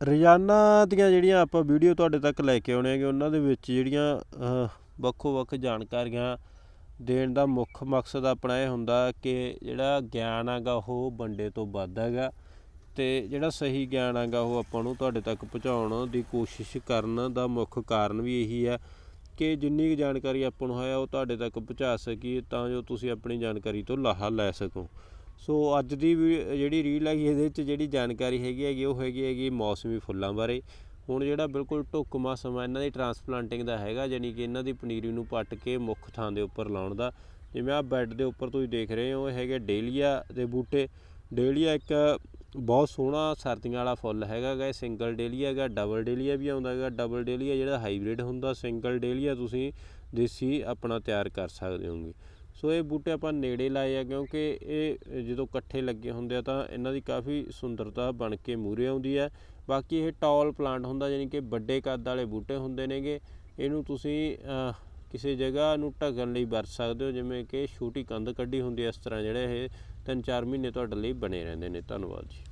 ਰੋਜ਼ਾਨਾ ਦੀਆਂ ਜਿਹੜੀਆਂ ਆਪਾਂ ਵੀਡੀਓ ਤੁਹਾਡੇ ਤੱਕ ਲੈ ਕੇ ਆਉਣੇ ਹੈਗੇ, ਉਹਨਾਂ ਦੇ ਵਿੱਚ ਜਿਹੜੀਆਂ ਵੱਖੋ ਵੱਖ ਜਾਣਕਾਰੀਆਂ ਦੇਣ ਦਾ ਮੁੱਖ ਮਕਸਦ ਆਪਣਾ ਇਹ ਹੁੰਦਾ ਕਿ ਜਿਹੜਾ ਗਿਆਨ ਹੈਗਾ ਉਹ ਵੰਡੇ ਤੋਂ ਵੱਧ ਹੈਗਾ ਤੇ ਜਿਹੜਾ ਸਹੀ ਗਿਆਨ ਹੈਗਾ ਉਹ ਆਪਾਂ ਨੂੰ ਤੁਹਾਡੇ ਤੱਕ ਪਹੁੰਚਾਉਣ ਦੀ ਕੋਸ਼ਿਸ਼ ਕਰਨ ਦਾ ਮੁੱਖ ਕਾਰਨ ਵੀ ਇਹੀ ਹੈ ਕਿ ਜਿੰਨੀ ਕੁ ਜਾਣਕਾਰੀ ਆਪਾਂ ਨੂੰ ਹੈ ਉਹ ਤੁਹਾਡੇ ਤੱਕ ਪਹੁੰਚਾ ਸਕੀਏ ਤਾਂ ਜੋ ਤੁਸੀਂ ਆਪਣੀ ਜਾਣਕਾਰੀ ਤੋਂ ਲਾਹਾ ਲੈ ਸਕੋ। ਸੋ ਅੱਜ ਦੀ ਵੀ ਜਿਹੜੀ ਰੀਲ ਹੈਗੀ, ਇਹਦੇ ਵਿੱਚ ਜਿਹੜੀ ਜਾਣਕਾਰੀ ਹੈਗੀ ਹੈਗੀ, ਉਹ ਹੈਗੀ ਹੈਗੀ ਮੌਸਮੀ ਫੁੱਲਾਂ ਬਾਰੇ। ਹੁਣ ਜਿਹੜਾ ਬਿਲਕੁਲ ਢੁੱਕਵਾਂ ਸਮਾਂ ਇਹਨਾਂ ਦੀ ਟਰਾਂਸਪਲਾਂਟਿੰਗ ਦਾ ਹੈਗਾ ਯਾਨੀ ਕਿ ਇਹਨਾਂ ਦੀ ਪਨੀਰੀ ਨੂੰ ਪੱਟ ਕੇ ਮੁੱਖ ਥਾਂ ਦੇ ਉੱਪਰ ਲਾਉਣ ਦਾ। ਜਿਵੇਂ ਆ ਬੈੱਡ ਦੇ ਉੱਪਰ ਤੁਸੀਂ ਦੇਖ ਰਹੇ ਹੋ, ਇਹ ਹੈਗੇ ਡੇਲੀਆ ਦੇ ਬੂਟੇ। ਡੇਲੀਆ ਇੱਕ ਬਹੁਤ ਸੋਹਣਾ ਸਰਦੀਆਂ ਵਾਲਾ ਫੁੱਲ ਹੈਗਾ ਗਾ ਸਿੰਗਲ ਡੇਲੀਆ ਹੈਗਾ ਡਬਲ ਡੇਲੀਆ ਵੀ ਆਉਂਦਾ ਹੈਗਾ। ਡਬਲ ਡੇਲੀਆ ਜਿਹੜਾ ਹਾਈਬ੍ਰਿਡ ਹੁੰਦਾ ਸਿੰਗਲ ਡੇਲੀਆ ਤੁਸੀਂ ਦੇਸੀ ਆਪਣਾ ਤਿਆਰ ਕਰ ਸਕਦੇ ਹੋਗੇ। ਸੋ ਇਹ ਬੂਟੇ ਆਪਾਂ ਨੇੜੇ ਲਾਏ ਆ ਕਿਉਂਕਿ ਇਹ ਜਦੋਂ ਇਕੱਠੇ ਲੱਗੇ ਹੁੰਦੇ ਆ ਤਾਂ ਇਹਨਾਂ ਦੀ ਕਾਫੀ ਸੁੰਦਰਤਾ ਬਣ ਕੇ ਮੂਰੇ ਆਉਂਦੀ ਹੈ ਬਾਕੀ ਇਹ ਟਾਲ ਪਲਾਂਟ ਹੁੰਦਾ, ਯਾਨੀ ਕਿ ਵੱਡੇ ਕੱਦ ਵਾਲੇ ਬੂਟੇ ਹੁੰਦੇ ਨੇਗੇ। ਇਹਨੂੰ ਤੁਸੀਂ ਕਿਸੇ ਜਗ੍ਹਾ ਨੂੰ ਢਕਣ ਲਈ ਵਰਤ ਸਕਦੇ ਹੋ, ਜਿਵੇਂ ਕਿ ਛੋਟੀ ਕੰਧ ਕੱਢੀ ਹੁੰਦੀ ਹੈ ਇਸ ਤਰ੍ਹਾਂ ਜਿਹੜੇ ਇਹ 3-4 ਮਹੀਨੇ ਤੁਹਾਡੇ ਲਈ ਬਣੇ ਰਹਿੰਦੇ ਨੇ। ਧੰਨਵਾਦ ਜੀ।